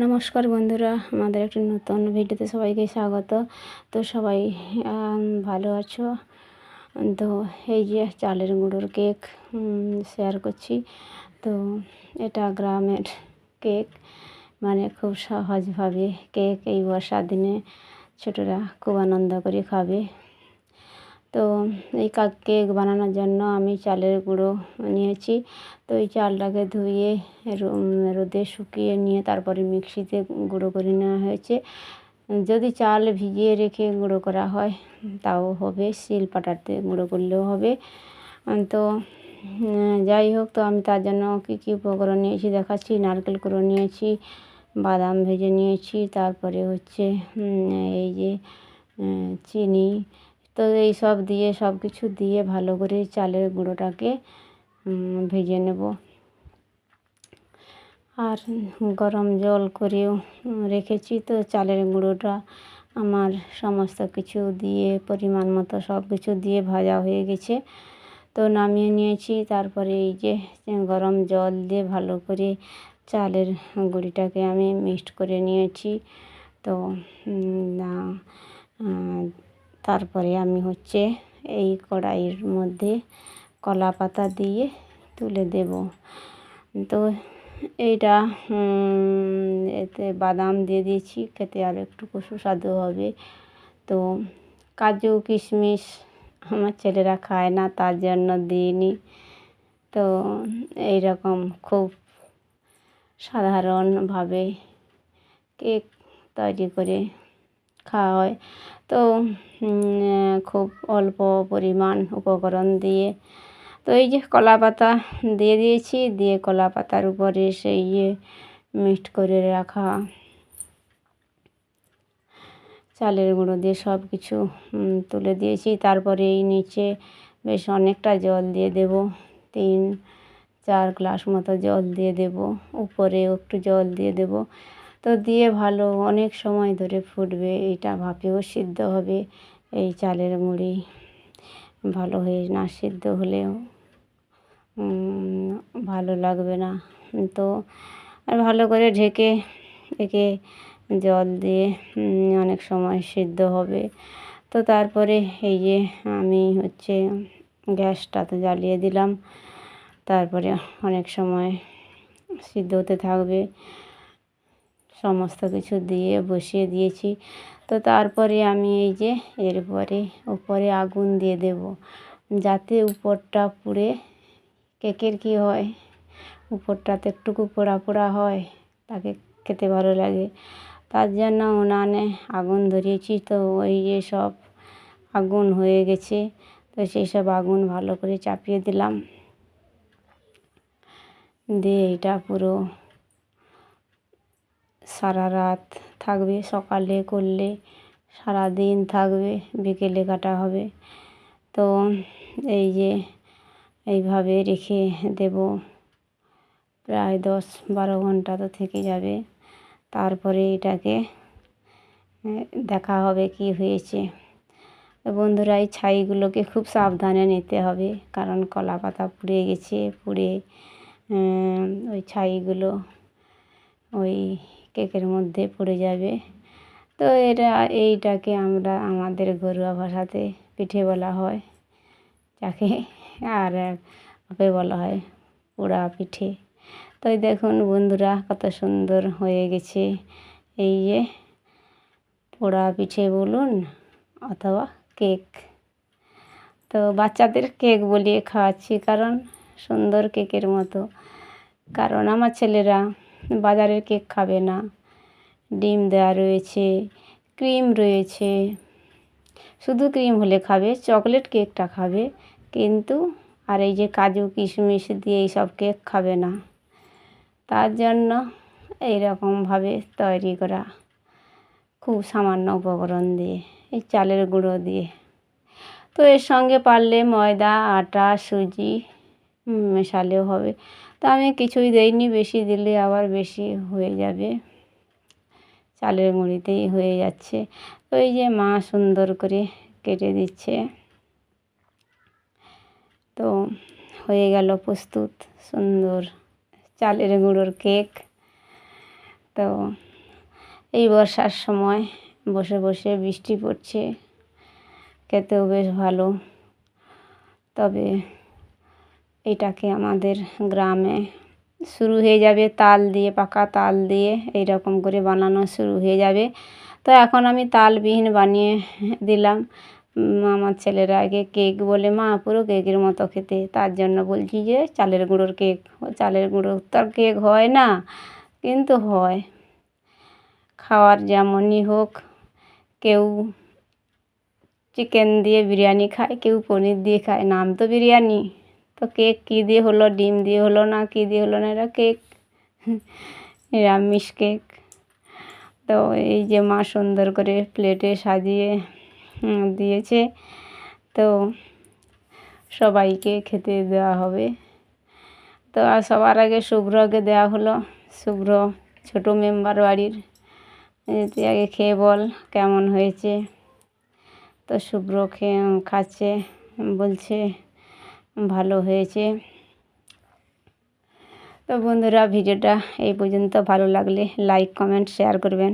নমস্কার বন্ধুরা, আমাদের একটি নতুন ভিডিওতে সবাইকে স্বাগত। তো সবাই ভালো আছো? তো এই যে চালের গুঁড়োর কেক শেয়ার করছি। তো এটা গ্রামের কেক মানে খুব সহজভাবে কেক এই বর্ষার দিনে ছোটরা খুব আনন্দ করে খাবে। তো এই কাক কেক বানানোর জন্য আমি চালের গুঁড়ো নিয়েছি। তো এই চালটাকে ধুয়ে রোদে শুকিয়ে নিয়ে তারপরে মিক্সিতে গুঁড়ো করে নেওয়া হয়েছে। যদি চাল ভিজিয়ে রেখে গুঁড়ো করা হয়, তাও হবে। শিল পাটাতে গুঁড়ো করলেও হবে। তো যাই হোক, তো আমি তার জন্য কী কী উপকরণ নিয়েছি দেখাচ্ছি। নারকেল কুড়ো নিয়েছি, বাদাম ভেজে নিয়েছি, তারপরে হচ্ছে এই যে চিনি তো এই সব দিয়ে, সব কিছু দিয়ে ভালো করে চালের গুঁড়োটাকে ভেজে নেব। আর গরম জল করেও রেখেছি তো চালের গুঁড়োটা। আমার সমস্ত কিছু দিয়ে, পরিমাণ মতো সব কিছু দিয়ে ভাজা হয়ে গেছে। তো নামিয়ে নিয়েছি। তারপরে এই যে, গরম জল দিয়ে ভালো করে চালের গুঁড়িটাকে আমি মিক্সড করে নিয়েছি। তো তারপরে আমি হচ্ছে এই কড়াইয়ের মধ্যে কলা পাতা দিয়ে তুলে দেব। তো এইটা এতে বাদাম দিয়ে দিয়েছি, খেতে আর একটু সুস্বাদু হবে। তো কাজু, কিশমিশ আমার ছেলেরা খায় না, তার জন্য দিইনি। তো এই রকম খুব সাধারণভাবে কেক তৈরি করে খাওয়া হয়। তো খুব অল্প পরিমাণ উপকরণ দিয়ে, তো এই যে কলা পাতা দিয়ে দিয়েছি, দিয়ে কলা পাতার উপরে সেই ইয়ে মিক্সড করে রাখা চালের গুঁড়ো দিয়ে সব কিছু তুলে দিয়েছি। তারপরে এই নিচে বেশ অনেকটা জল দিয়ে দেব, তিন, চার গ্লাস মতো জল দিয়ে দেব, উপরেও একটু জল দিয়ে দেব। তো দিয়ে ভালো, অনেক সময় ধরে ফুটবে, এটা ভাপেও সিদ্ধ হবে, এই চালের মুড়ি ভালো হয়ে না সিদ্ধ হলেও ভালো লাগবে না। তো আর ভালো করে ঢেকে, একে জল দিয়ে অনেক সময় সিদ্ধ হবে। তো তারপরে এই যে আমি হচ্ছে গ্যাসটা তো জ্বালিয়ে দিলাম, তারপরে অনেক সময় সিদ্ধ হতে থাকবে। সমস্ত কিছু দিয়ে বসিয়ে দিয়েছি। তো তারপরে আমি এই যে এরপরে উপরে আগুন দিয়ে দেব। যাতে উপরটা পুড়ে কেকের কী হয়, উপরটাতে একটুকু পোড়া পোড়া হয়, তাকে খেতে ভালো লাগে। তার জন্য উনানে আগুন ধরিয়েছি। তো ওই যে সব আগুন হয়ে গেছে। তো সেই সব আগুন ভালো করে চাপিয়ে দিলাম। দিয়ে এটা পুরো সারা রাত থাকবে, সকালে করলে সারা দিন থাকবে, বিকেলে কাটা হবে। তো এই যে এইভাবে রেখে দেব। প্রায় দশ বারো ঘণ্টা তো থেকে যাবে। তারপরে এটাকে দেখা হবে কি হয়েছে। বন্ধুরা, এই ছাইগুলোকে খুব সাবধানে নিতে হবে, কারণ কলা পাতা পুড়ে গেছে, পুড়ে ওই ছাইগুলো, ওই কেকের মধ্যে পড়ে যাবে। তো এটা, এইটাকে আমরা আমাদের ঘরোয়া ভাষাতে পিঠে বলা হয়। যাকে আর ভাবে বলা হয় পোড়া পিঠে। তো দেখুন বন্ধুরা কত সুন্দর হয়ে গেছে। এই যে পোড়া পিঠে বলুন অথবা কেক। তো বাচ্চাদের কেক বলিয়ে খাওয়াচ্ছি কারণ সুন্দর কেকের মতো। কারণ আমার ছেলেরা বাজারের কেক খাবে না। ডিম দেওয়া রয়েছে, ক্রিম রয়েছে। শুধু ক্রিম হলে খাবে, চকলেট কেকটা খাবে, কিন্তু আর এই যে কাজু, কিশমিশ দিয়ে এইসব কেক খাবে না। তার জন্য এইরকমভাবে তৈরি করা খুব সামান্য উপকরণ দিয়ে, এই চালের গুঁড়ো দিয়ে। তো এর সঙ্গে পারলে ময়দা, আটা, সুজি মেশালেও হবে। তো আমি কিছুই দেইনি, বেশি দিলে আবার বেশি হয়ে যাবে। চালের গুঁড়িতেই হয়ে যাচ্ছে। এই যে মা সুন্দর করে কেটে দিচ্ছে। তো হয়ে গেল প্রস্তুত, সুন্দর চালের গুঁড়োর কেক। তো এই বর্ষার সময় বসে বসে বৃষ্টি পড়ছে, খেতেও বেশ ভালো। তবে এটাকে আমাদের গ্রামে শুরু হয়ে যাবে, তাল দিয়ে, পাকা তাল দিয়ে এই রকম করে বানানো শুরু হয়ে যাবে। তো এখন আমি তালবিহীন বানিয়ে দিলাম। আমার ছেলেরা আগে কেক বলে, মা, পুরো কেকের মতো খেতে। তার জন্য বলছি যে, চালের গুঁড়োর কেক, চালের গুঁড়োর তো কেক হয় না। কিন্তু হয়। খাওয়ার যেমনই হোক, কেউ চিকেন দিয়ে বিরিয়ানি খায়, কেউ পনির দিয়ে খায়। নাম তো বিরিয়ানি। তো কেক কী দিয়ে হলো? ডিম দিয়ে হলো না? কী দিয়ে হলো না? এটা কেক। নিরামিষ কেক। তো এই যে মা সুন্দর করে প্লেটে সাজিয়ে দিয়েছে। তো সবাইকে খেতে দেওয়া হবে। তো আর সবার আগে শুভ্রকে দেওয়া হলো। শুভ্র ছোটো মেম্বার বাড়ির। তুই আগে খেয়ে বল, কেমন হয়েছে? তো শুভ্র খেয়ে খাচ্ছে, বলছে ভালো হয়েছে। তো বন্ধুরা ভিডিওটা এই পর্যন্ত। ভালো লাগলে লাইক কমেন্ট শেয়ার করবেন।